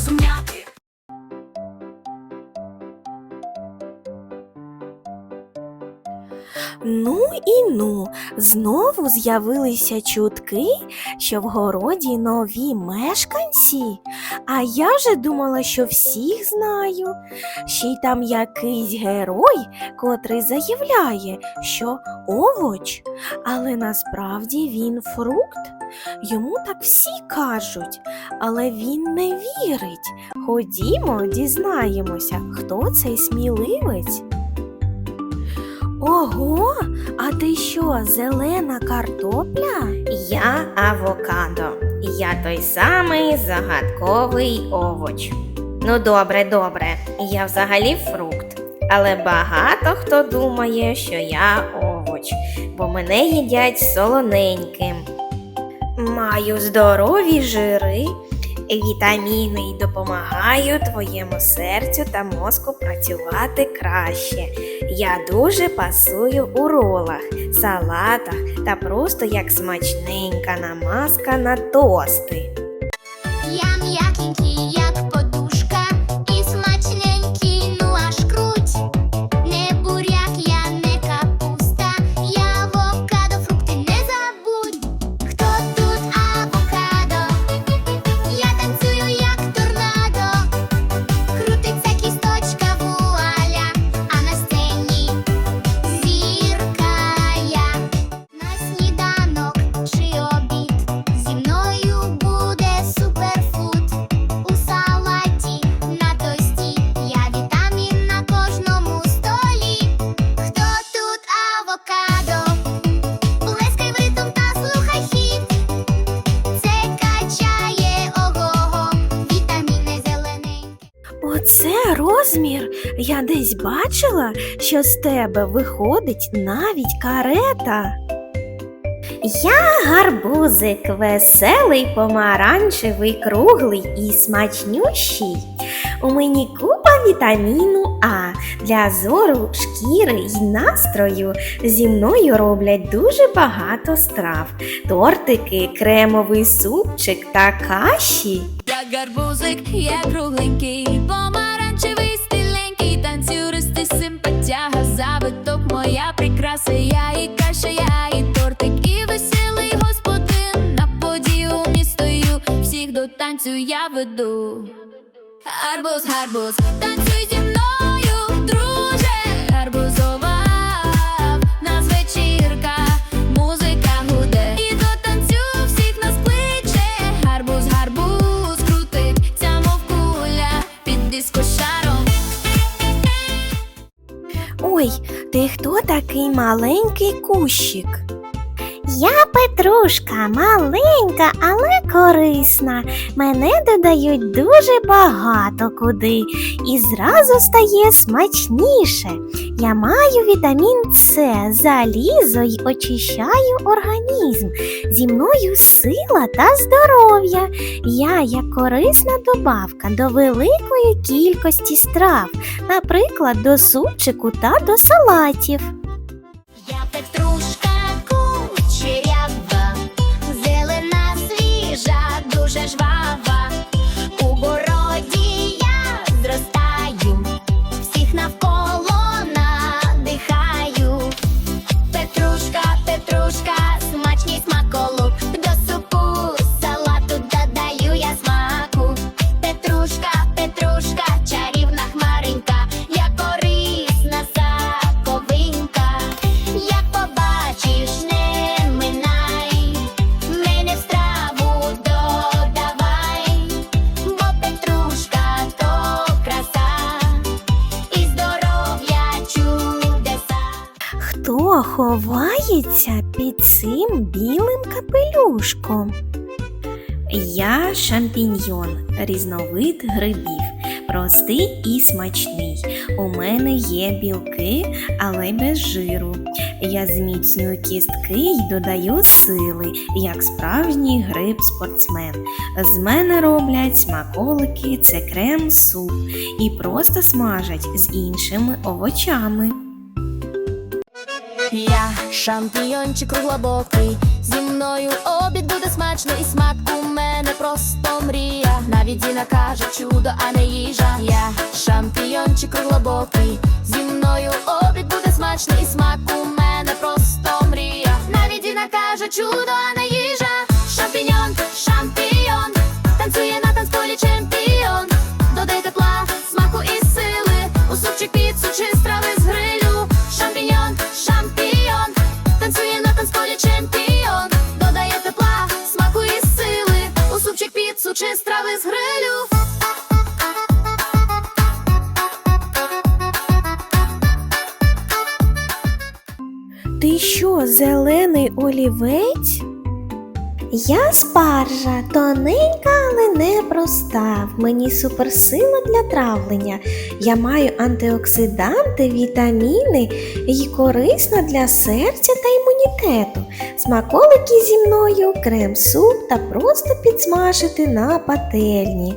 some Ну і ну, знову з'явилися чутки, що в городі нові мешканці. А я вже думала, що всіх знаю. Ще й там якийсь герой, котрий заявляє, що овоч, але насправді він фрукт. Йому так всі кажуть, але він не вірить. Ходімо, дізнаємося, хто цей сміливець. Ого, а ти що, зелена картопля? Я авокадо. Я той самий загадковий овоч. Ну, добре, добре, я взагалі фрукт. Але багато хто думає, що я овоч, бо мене їдять солоненьким. Маю здорові жири, вітаміни й допомагаю твоєму серцю та мозку працювати краще. Я дуже пасую у ролах, салатах та просто як смачненька намазка на тости. Я м'якенький, як десь бачила, що з тебе виходить навіть карета. Я гарбузик, веселий, помаранчевий, круглий і смачнющий. У мені купа вітаміну А для зору, шкіри й настрою. Зі мною роблять дуже багато страв: тортики, кремовий супчик та каші. Я гарбузик, я кругленький, помаранчевий танцюристий симпатяга, завиток моя прикраса, я і каша, я і тортик, і веселий господин. На подію стою, всіх до танцю я веду. Арбуз, гарбуз, танцюй Ой, ти хто такий маленький кущик? Я Петрушка, маленька, але корисна. Мене додають дуже багато куди, і зразу стає смачніше. Я маю вітамін С, залізо й очищаю організм. Зі мною сила та здоров'я. Я як корисна добавка до великої кількості страв, наприклад, до супчику та до салатів. Ховається під цим білим капелюшком? Я шампіньйон, різновид грибів, простий і смачний. У мене є білки, але без жиру. Я зміцнюю кістки й додаю сили, як справжній гриб-спортсмен. З мене роблять смаколики, це крем, суп і просто смажать з іншими овочами. Я шампіньончик круглобокий, зі мною обід буде смачно, і смак у мене просто мрія. Навіть Діна каже чудо, а не їжа. Я шампіончик глибокий. Зі мною обід буде смачний смак олівець? Я спаржа, тоненька, але не проста. В мені суперсила для травлення. Я маю антиоксиданти, вітаміни і корисна для серця та імунітету. Смаколики зі мною, крем-суп та просто підсмажити на пательні.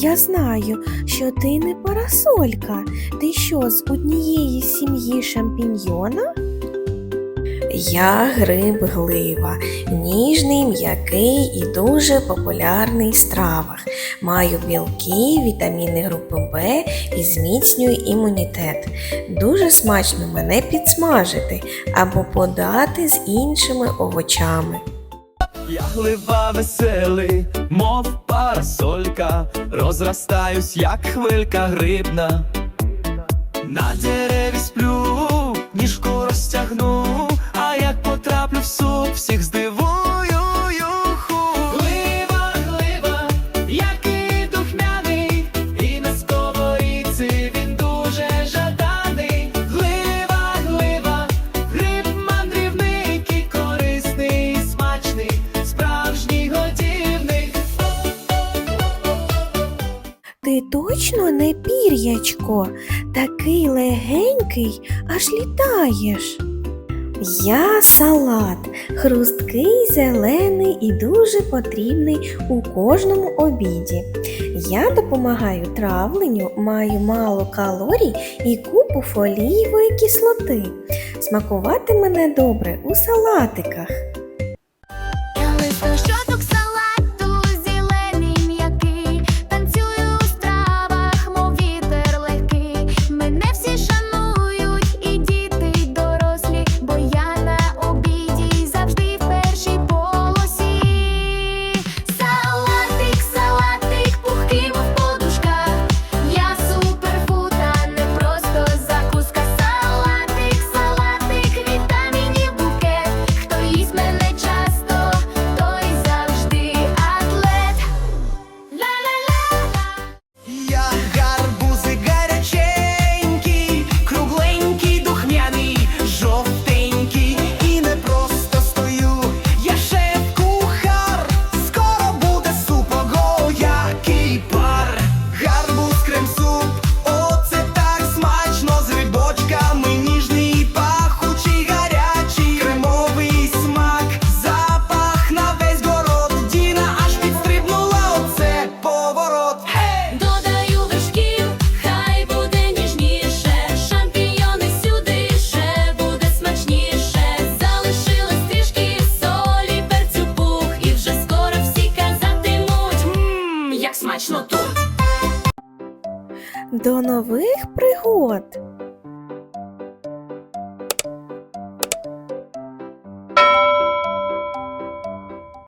Я знаю, що ти не парасолька. Ти що з однієї сім'ї шампіньйона? Я гриб глива, ніжний, м'який і дуже популярний в стравах. Маю білки, вітаміни групи Б і зміцнюю імунітет. Дуже смачно мене підсмажити або подати з іншими овочами. Я глива веселий, мов парасолька, розростаюсь, як хвилька грибна. На дереві сплю, ніжку розтягну, а як потраплю в суп, всіх здивую точно не пір'ячко, такий легенький, аж літаєш. Я салат, хрусткий, зелений і дуже потрібний у кожному обіді. Я допомагаю травленню, маю мало калорій і купу фолієвої кислоти. Смакувати мене добре у салатиках. Смачно тут. До нових пригод!